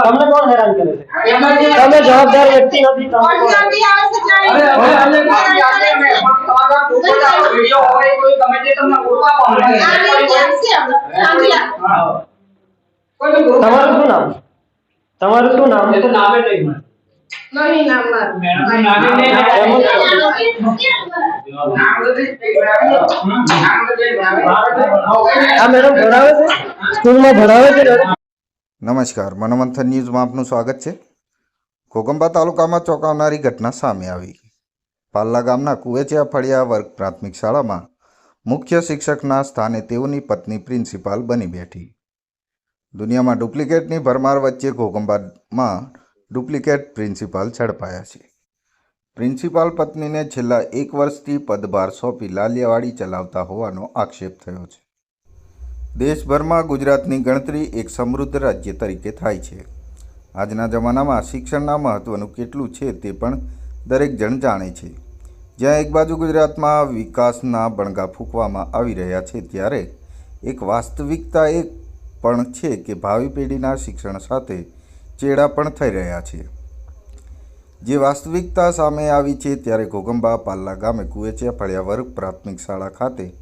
તમને કોણ હેરાન કરે છે તમે જવાબદાર વ્યક્તિ નથી તમે કોણ? તમારું શું નામ તમારું શું નામ આ મેડમ ભણાવે છે સ્કૂલમાં ભણાવે છે મેડમ? નમસ્કાર, મનોમંથન ન્યૂઝમાં આપનું સ્વાગત છે. કોગંબા તાલુકામાં ચોંકાવનારી ઘટના સામે આવી. પાલ્લા ગામના કુવેચિયા ફળિયા વર્ગ પ્રાથમિક શાળામાં મુખ્ય શિક્ષકના સ્થાને તેઓની પત્ની પ્રિન્સિપાલ બની બેઠી. દુનિયામાં ડુપ્લિકેટની ભરમાર વચ્ચે ઘોગંબામાં ડુપ્લિકેટ પ્રિન્સિપાલ ઝડપાયા છે. પ્રિન્સિપાલ પત્નીને છેલ્લા એક વર્ષથી પદભાર સોંપી લાલિયાવાડી ચલાવતા હોવાનો આક્ષેપ થયો છે. દેશભરમાં ગુજરાતની ગણતરી એક સમૃદ્ધ રાજ્ય તરીકે થાય છે. આજના જમાનામાં શિક્ષણના મહત્ત્વનું કેટલું છે તે પણ દરેક જણ જાણે છે. જ્યાં એક બાજુ ગુજરાતમાં વિકાસના બણગા ફૂંકવામાં આવી રહ્યા છે ત્યારે એક વાસ્તવિકતા એ પણ છે કે ભાવિ પેઢીના શિક્ષણ સાથે ચેડા પણ થઈ રહ્યા છે. જે વાસ્તવિકતા સામે આવી છે ત્યારે ઘોગંબા પાલ્લા ગામે કુવેચિયા ફળિયા વર્ગ પ્રાથમિક શાળા ખાતે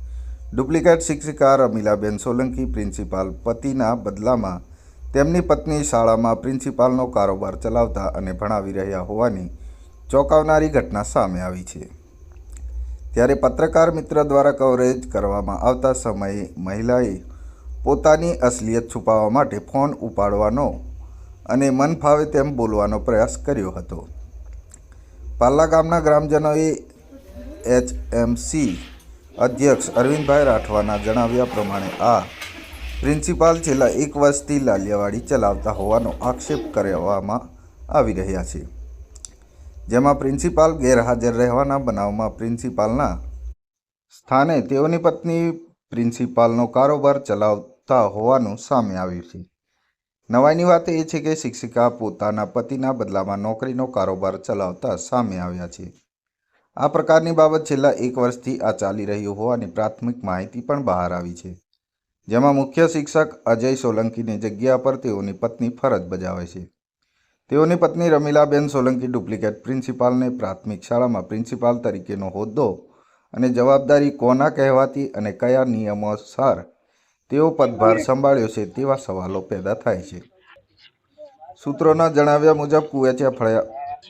ડુપ્લિકેટ શિક્ષિકા રમીલાબેન સોલંકી પ્રિન્સિપાલ પતિના બદલામાં તેમની પત્ની શાળામાં પ્રિન્સિપાલનો કારોબાર ચલાવતા અને ભણાવી રહ્યા હોવાની ચોંકાવનારી ઘટના સામે આવી છે. ત્યારે પત્રકાર મિત્ર દ્વારા કવરેજ કરવામાં આવતા સમયે મહિલાએ પોતાની અસલિયત છુપાવવા માટે ફોન ઉપાડવાનો અને મન ફાવે તેમ બોલવાનો પ્રયાસ કર્યો હતો. પાલ્લા ગામના ગ્રામજનોએ એચએમસી અધ્યક્ષ અરવિંદભાઈ રાઠવાના જણાવ્યા પ્રમાણે આ પ્રિન્સિપાલ છેલ્લા એક વર્ષથી લાલિયાવાડી ચલાવતા હોવાનો આક્ષેપ કરવામાં આવી રહ્યા છે. જેમાં પ્રિન્સિપાલ ગેરહાજર રહેવાના બનાવમાં પ્રિન્સિપાલના સ્થાને તેઓની પત્ની પ્રિન્સિપાલનો કારોબાર ચલાવતા હોવાનું સામે આવ્યું છે. નવાઈની વાત એ છે કે શિક્ષિકા પોતાના પતિના બદલામાં નોકરીનો કારોબાર ચલાવતા સામે આવ્યા છે. આ પ્રકારની બાબત છેલ્લા એક વર્ષથી આ ચાલી રહ્યું હોવાની પ્રાથમિક માહિતી પણ બહાર આવી છે. જેમાં મુખ્ય શિક્ષક અજય સોલંકીની જગ્યા પર તેઓની પત્ની ફરજ બજાવે છે. તેઓની પત્ની રમીલાબેન સોલંકી ડુપ્લિકેટ પ્રિન્સિપાલને પ્રાથમિક શાળામાં પ્રિન્સિપાલ તરીકેનો હોદ્દો અને જવાબદારી કોના કહેવાતી અને કયા નિયમો અનુસાર તેઓ પદભાર સંભાળ્યો છે તેવા સવાલો પેદા થાય છે. સૂત્રોના જણાવ્યા મુજબ કુવેચિયા ફળિયા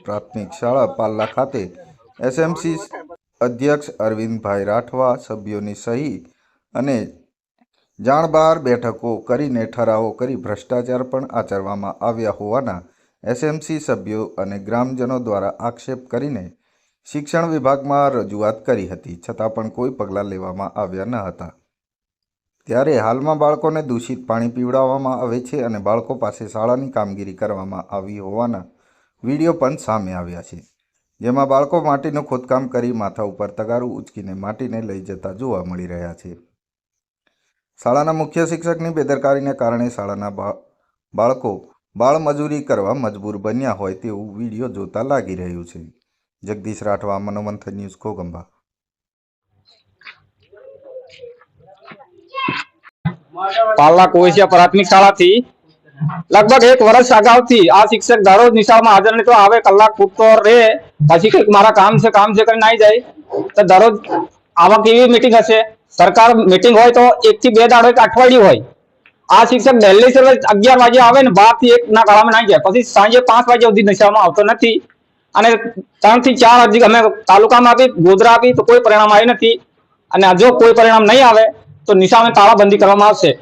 પ્રાથમિક શાળા પાલ્લા ખાતે એસએમસી અધ્યક્ષ અરવિંદભાઈ રાઠવા, સભ્યોની સહી અને જાણ બહાર બેઠકો કરીને ઠરાવો કરી ભ્રષ્ટાચાર પણ આચરવામાં આવ્યા હોવાના એસએમસી સભ્યો અને ગ્રામજનો દ્વારા આક્ષેપ કરીને શિક્ષણ વિભાગમાં રજૂઆત કરી હતી, છતાં પણ કોઈ પગલાં લેવામાં આવ્યા ન હતા. ત્યારે હાલમાં બાળકોને દૂષિત પાણી પીવડાવવામાં આવે છે અને બાળકો પાસે શાળાની કામગીરી કરવામાં આવી હોવાના વીડિયો પણ સામે આવ્યા છે. જેમાં બાળકો માટીનું ખોદકામ કરી માથા ઉપર તગારું ઉચકીને માટીને લઈ જતા જોવા મળી રહ્યા છે. શાળાના મુખ્ય શિક્ષકની બેદરકારીને કારણે શાળાના બાળકો બાળમજૂરી કરવા મજબૂર બન્યા હોય તેવું વીડિયો જોતા લાગી રહ્યું છે. જગદીશ રાઠવા, મનોમંથન ન્યૂઝ ઘોગંબા પાલા કોવિસિયા પ્રાથમિક શાળાથી લગભગ એક વર્ષ અગાઉથી આ શિક્ષક દરરોજ નિશાળમાં હાજર નહીં તો આવે કલાક પૂરતો રે પછી કંઈક મારા કામ છે કામ છે કરીને આવી જાય. તો દરરોજ આવા કેવી મિટિંગ હશે. સરકાર મિટિંગ હોય તો એક થી બે દાડો એક અઠવાડિયું હોય. આ શિક્ષક દિલ્હી સર અગિયાર વાગે આવે ને બારથી એક ના ગાળામાં નાઈ જાય. પછી સાંજે પાંચ વાગ્યા સુધી નશામાં આવતો નથી. અને ત્રણથી ચાર હજી અમે તાલુકામાં આપી, ગોધરા આપી, તો કોઈ પરિણામ આવ્યું નથી. અને જો કોઈ પરિણામ નહીં આવે, તો નિશામાં તાળાબંધી કરવામાં આવશે.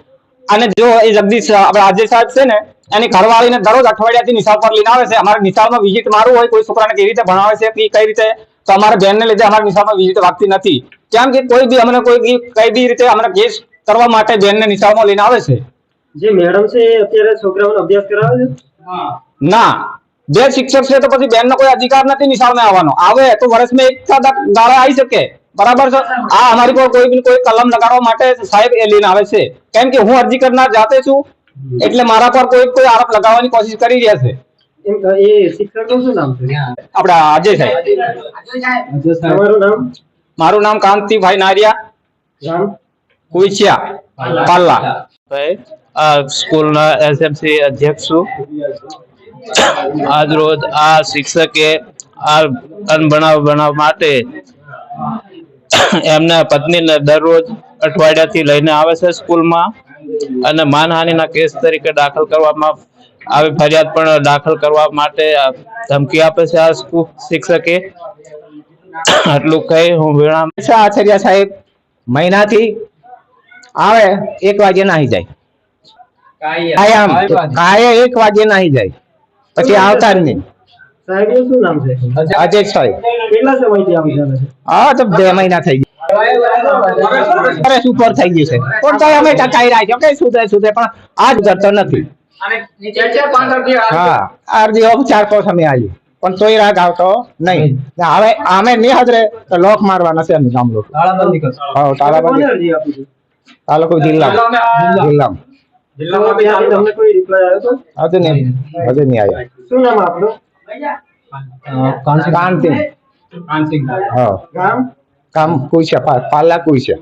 અને જો એ જગદીશ આપણે આજે સાહેબ છે ને એની ઘરવાળીને દરરોજ અઠવાડિયાથી નિશાળ પર લઈને આવે છે. અમારે નિશાળમાં વિઝિટ મારવું હોય કોઈ છોકરાને કેવી રીતે ભણાવે છે કે કઈ રીતે તો અમારા બેનને લીધે અમારા નિશાળમાં વિઝિટ વાગતી નથી. કેમ કે કોઈ બી અમને કોઈ બી કઈ બી રીતે અમને કેસ કરવા માટે બેનને નિશાળમાં લઈને આવે છે. જે મેડમ છે અત્યારે છોકરાઓને અભ્યાસ કરાવે છે? ના. જે શિક્ષક છે તો પછી બેન કોઈ અધિકાર નથી નિશાળમાં આવવાનો. આવે તો વર્ષમાં એક ગાળા આવી શકે. બરાબર છે? આ અમારી પર કોઈ કોઈ કલમ લગાડવા માટે સાહેબ એ લઈને આવે છે. કેમ કે હું અરજી કરનાર જાતે છું એટલે મારા પર કોઈ કોઈ આરોપ લગાવવાની કોશિશ કરી રહ્યા છે. આપડા અજય સાહેબ. મારું નામ કાંતિભાઈ નારિયા. કુઈચિયા પાલ્લા આ સ્કૂલના એસએમસી અધ્યક્ષ છું. આજ રોજ આ શિક્ષકે આ અનભણાવ બનાવ માટે એમના પત્નીને દરરોજ અઠવાડિયાથી લઈને આવે છે સ્કૂલમાં અને માનહાનિના કેસ તરીકે દાખલ કરવામાં આવી ફરિયાદ પણ દાખલ કરવા માટે ધમકી આપે છે આ સ્કૂલ શિક્ષકે. આટલું કહી હું વિરામ. આચાર્ય સાહેબ મહિનાથી આવે એક વાગે નાહી જાય. કાયમ કાયે એક વાગે નાહી જાય. પછી આવતા જ નહીં. સાહેબનું શું નામ છે? અજય કેટલા સમયથી આમ છે? હા તો બે મહિના થઈ ગયા. ઉપર થઈ ગયું છે. પણ તો અમે ટકાઈ રહ્યા છે કઈ સુધરે સુધરે પણ આજ કરતો નથી. હા અરજી ચાર પાંચ અમે આવી પણ તોય રાગ આવતો નહીં. હવે આમે નહીં હાજરે તો લોક મારવાના છે ગામ લોકો. હા તાલાબંધી તાલુકો જિલ્લા. જિલ્લામાં. જિલ્લામાં તમને કોઈ રિપ્લાય આવ્યો હતો હજુ નહીં. હજુ નહીં આવ્યા. શું નામ આપનું? કાંતિ હા. કામ કામ કુઈશે પાલા કુઈશે